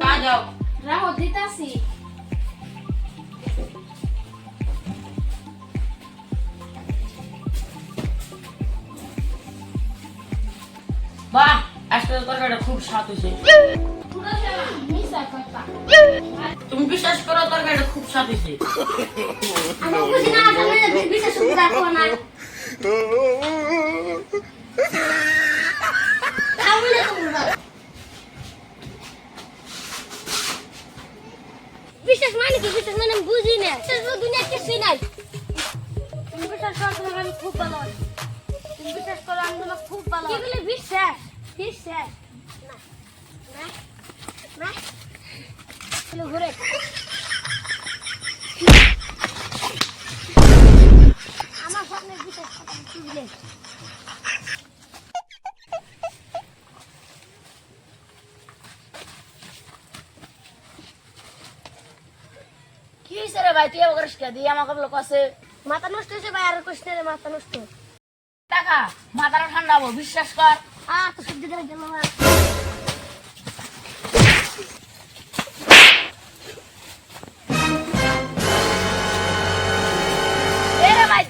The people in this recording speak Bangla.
তা যাও। রাহো দিতাছি। বাহ আজকে তরকারিটা খুব স্বাদ হয়েছে। তুমি বিশ্বাস করো তরকারিটা খুব স্বাদ হয়েছে। আমি না জানে বিশ্বাস করে রাখো না তাহলে তোমরা বিশ্বাস মানে কি? বিশ্বাস মানে আমি বুঝি না। বিশ্বাস দুনিয়া কিছুই নাই তুমি বিশ্বাস করো তোমাকে আমি খুব ভালো তুমি বিশ্বাস করো আমি তোমাকে খুব ভালো কি বলে বিশ্বাস? বিশ্বাস। না। না। না। ঘুরে। আমার বিশ্বাস করো কি হয়েছে রে ভাই? তুই এবার করিস কে দিয়ে আমাকে মাথা নষ্ট হয়েছে ভাই আর কষ্ট রে মাথা নষ্ট। টাকা মাথাটা ঠান্ডা হব বিশ্বাস কর। আ তো সহ্য করে গেল না। ভাই